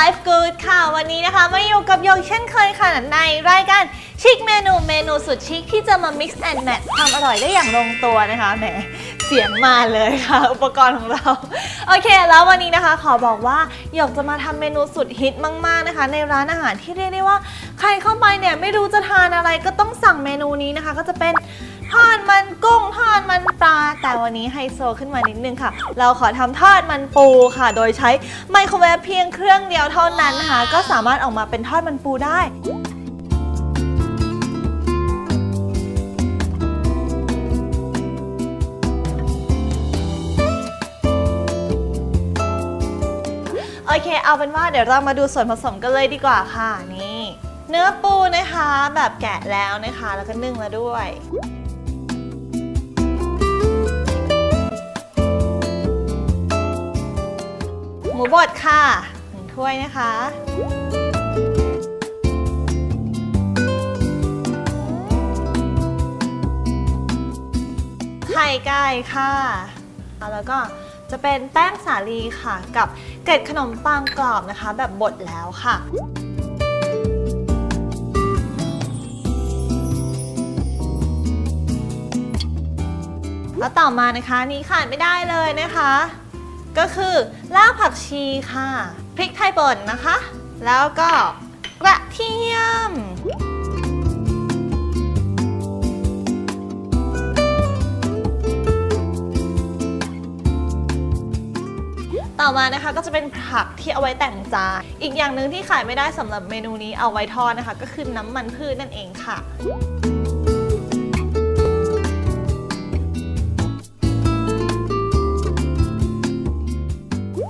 Life Good ค่ะ วันนี้นะคะ มาอยู่กับโยกเช่นเคยค่ะในรายการ ชิคเมนูเมนูสุดชิคที่จะมา mix and match ความอร่อยได้อย่างลงตัวนะคะแหมเสียงมาเลยค่ะ อุปกรณ์ของเรา โอเค แล้ววันนี้นะคะขอบอกว่าหยกจะมาทำเมนูสุดฮิตมาก ๆนะคะ ในร้านอาหารที่เรียกได้ว่า ใครเข้าไปเนี่ยไม่รู้จะทานอะไรก็ต้องสั่งเมนูนี้นะคะ ก็จะเป็นทอดมันกุ้งทอดมันปลา แต่วันนี้ไฮโซขึ้นมานิดนึงค่ะ เราขอทำทอดมันปูค่ะ โดยใช้ไมโครเวฟเพียงเครื่องเดียวเท่านั้นนะคะก็สามารถออกมาเป็นทอดมันปูได้ เค เอาเป็นว่าเดี๋ยวเรามาดูส่วนผสมกันเลยดีกว่าค่ะนี่ เนื้อปูนะคะแบบแกะแล้วนะคะ แล้วก็นึ่งแล้วด้วยหมูบดค่ะหนึ่งถ้วยนะคะไข่ไก่ค่ะแล้วก็ จะเป็นแป้งสาลีค่ะ กับเกล็ดขนมปังกรอบนะคะ แบบบดแล้วค่ะแล้วต่อมานะคะนี้ขาดไม่ได้เลยนะคะ ก็คือรากผักชีค่ะ พริกไทยป่นนะคะ แล้วก็กระเทียม ต่อมานะคะก็จะเป็นผักที่เอาไว้แต่งจาน อีกอย่างหนึ่งที่ขายไม่ได้สำหรับเมนูนี้เอาไว้ทอดนะคะ ก็คือน้ำมันพืชนั่นเองค่ะ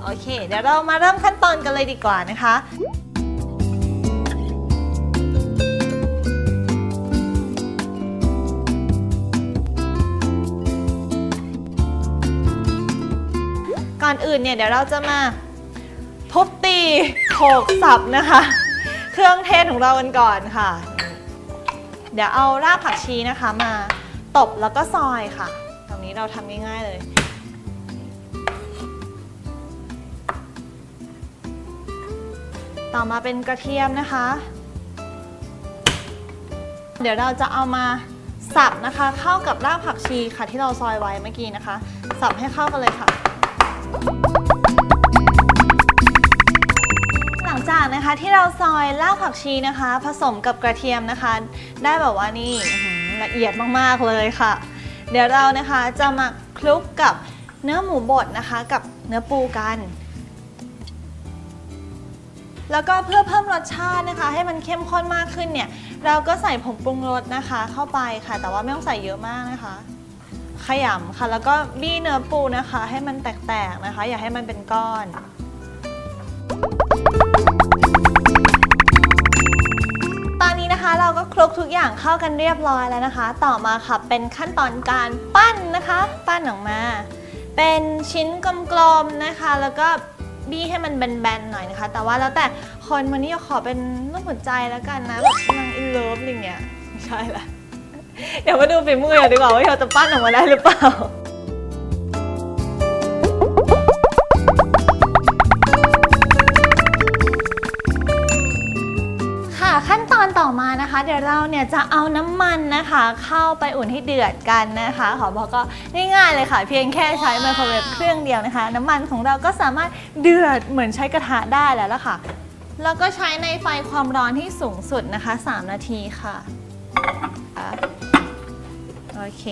โอเค เดี๋ยวเรามาเริ่มขั้นตอนกันเลยดีกว่านะคะ อนอื่นเนี่ยเดี๋ยวเราจะมาทุบตีโขกสับนะคะ เครื่องเทศของเรากันก่อนค่ะ เดี๋ยวเอารากผักชีนะคะมาตบแล้วก็ซอยค่ะ ตรงนี้เราทำง่ายๆเลยต่อมาเป็นกระเทียมนะคะ เดี๋ยวเราจะเอามาสับนะคะ เข้ากับรากผักชีค่ะที่เราซอยไว้เมื่อกี้นะคะ สับให้เข้ากันเลยค่ะ หลังจากนะคะที่เราซอยรากผักชีนะคะ ผสมกับกระเทียมนะคะ ได้แบบว่านี่อื้อหือละเอียดมากๆเลยค่ะ เดี๋ยวเรานะคะจะมาคลุกกับเนื้อหมูบดนะคะ กับเนื้อปูกัน แล้วก็เพื่อเพิ่มรสชาตินะคะ ให้มันเข้มข้นมากขึ้นเนี่ย เราก็ใส่ผงปรุงรสนะคะ เข้าไปค่ะ แต่ว่าไม่ต้องใส่เยอะมากนะคะ ขยำค่ะ แล้วก็บี้เนื้อปูนะคะ ให้มันแตกๆนะคะ อย่าให้มันเป็นก้อน ตอนนี้นะคะเราก็คลุกทุกอย่างเข้ากันเรียบร้อยแล้วนะคะ ต่อมาค่ะเป็นขั้นตอนการปั้นนะคะ ปั้นออกมา เป็นชิ้นกลมๆนะคะ แล้วก็บี้ให้มันแบนๆหน่อยนะคะ แต่ว่าแล้วแต่คนวันนี้ขอเป็นรูปหัวใจแล้วกันนะแบบนางอินเลิฟอะไรเงี้ยไม่ใช่ละ เดี๋ยวมาดูฝีมือดีกว่าว่าเราจะปั้นออกมาได้หรือเปล่าค่ะขั้นตอนต่อมานะคะ เดี๋ยวเราเนี่ยจะเอาน้ำมันนะคะ เข้าไปอุ่นให้เดือดกันนะคะ ขอบอกก็ง่ายๆเลยค่ะ เพียงแค่ใช้ไมโครเวฟเครื่องเดียวนะคะ น้ำมันของเราก็สามารถเดือดเหมือนใช้กระทะได้แล้วล่ะค่ะ แล้วก็ใช้ในไฟความร้อนที่สูงสุดนะคะ 3 นาทีค่ะ โอเค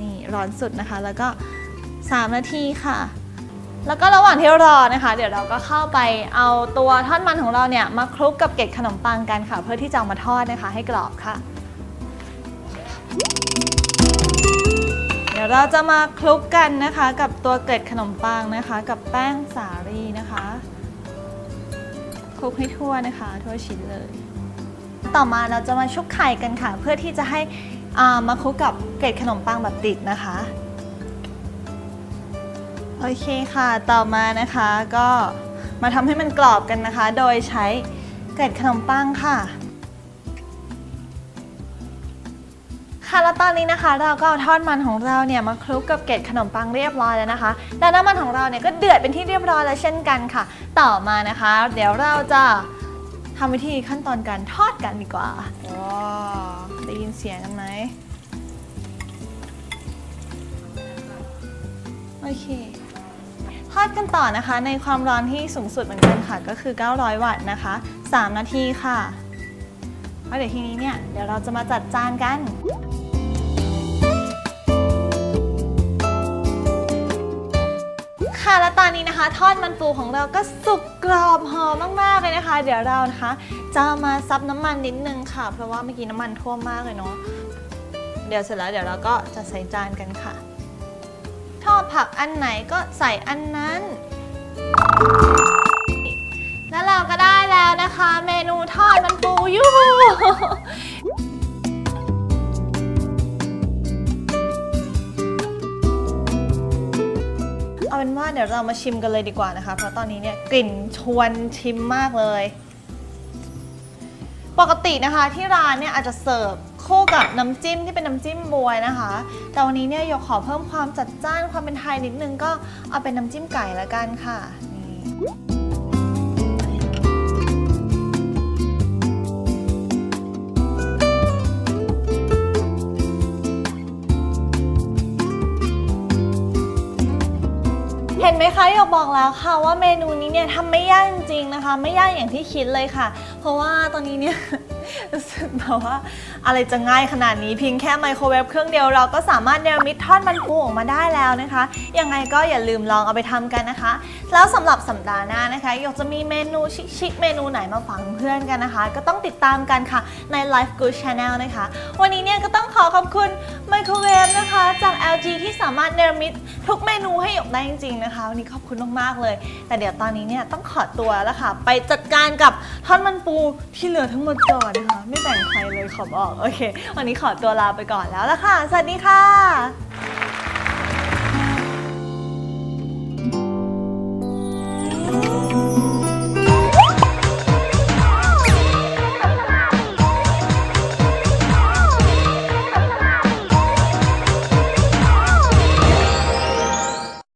นี่ร้อนสุดนะคะ แล้วก็ 3 นาทีค่ะ แล้วก็ระหว่างที่รอนะคะ เดี๋ยวเราก็เข้าไปเอาตัวทอดมันของเราเนี่ยมาคลุกกับเกล็ดขนมปังกันค่ะ เพื่อที่จะเอามาทอดนะคะ ให้กรอบค่ะ เดี๋ยวเราจะมาคลุกกันนะคะ กับตัวเกล็ดขนมปังนะคะ กับแป้งสาลีนะคะคลุกให้ทั่วนะคะ ทั่วชิ้นเลย ต่อมาเราจะมาชุบไข่กันค่ะ เพื่อที่จะให้ มาคลุกกับเกล็ดขนมปังแบบติดนะคะโอเคค่ะต่อมานะคะก็มาทำให้มันกรอบกันนะคะ โดยใช้เกล็ดขนมปังค่ะ ค่ะแล้วตอนนี้นะคะเราก็เอาทอดมันของเราเนี่ยมาคลุกกับเกล็ดขนมปังเรียบร้อยแล้วนะคะแล้วน้ำมันของเราเนี่ยก็เดือดเป็นที่เรียบร้อยแล้วเช่นกันค่ะ ต่อมานะคะ เดี๋ยวเราจะ ทำวิธีขั้นตอนการทอดกันดีกว่าว้าวได้ยินเสียงกันไหมโอเคทอดกันต่อนะคะ ในความร้อนที่สูงสุดเหมือนกันค่ะ ก็คือ 900 วัตต์นะคะ 3 นาทีค่ะแล้วเดี๋ยวทีนี้เนี่ย เดี๋ยวเราจะมาจัดจานกัน แล้วตอนนี้นะคะ ทอดมันปูของเราก็สุกกรอบหอมมากๆเลยนะคะ เดี๋ยวเรานะคะ จะมาซับน้ำมันนิดนึงค่ะ เพราะว่าเมื่อกี้น้ำมันท่วมมากเลยเนาะเดี๋ยวเสร็จแล้วเดี๋ยวเราก็จะใส่จานกันค่ะชอบผักอันไหนก็ใส่อันนั้น แล้วเราก็ได้แล้วนะคะ เมนูทอดมันปูยู เอาเป็นว่าเดี๋ยวเรามาชิมกันเลยดีกว่านะคะ เพราะตอนนี้เนี่ยกลิ่นชวนชิมมากเลย ปกตินะคะที่ร้านเนี่ยอาจจะเสิร์ฟคู่กับน้ำจิ้มที่เป็นน้ำจิ้มบวยนะคะ แต่วันนี้เนี่ยยกขอเพิ่มความจัดจ้านความเป็นไทยนิดนึงก็เอาเป็นน้ำจิ้มไก่ละกันค่ะนี่ ไหมคะยกบอกแล้วค่ะว่าเมนูนี้เนี่ยทำไม่ยากจริงๆนะคะ ไม่ยากอย่างที่คิดเลยค่ะ เพราะว่าตอนนี้เนี่ย รู้สึกแบบว่าอะไรจะง่ายขนาดนี้เพียงแค่ไมโครเวฟเครื่องเดียวเราก็สามารถเนรมิตทอดมันปูออกมาได้แล้วนะคะ ยังไงก็อย่าลืมลองเอาไปทำกันนะคะ แล้วสำหรับสัปดาห์หน้านะคะยกจะมีเมนูชิคเมนูไหนมาฝากเพื่อนกันนะคะ ก็ต้องติดตามกันค่ะใน Life Good Channel นะคะ วันนี้เนี่ยก็ต้องขอขอบคุณไมโครเวฟนะคะจาก LG ที่สามารถเนรมิตทุกเมนูให้หยกได้จริงๆนะคะวันนี้ขอบคุณมากๆเลย แต่เดี๋ยวตอนนี้เนี่ยต้องขอตัวแล้วค่ะ ไปจัดการกับทอดมันปูที่เหลือทั้งหมดก่อนนะคะไม่แบ่งใครเลยขอบอกโอเค วันนี้ขอตัวลาไปก่อนแล้วละค่ะ สวัสดีค่ะ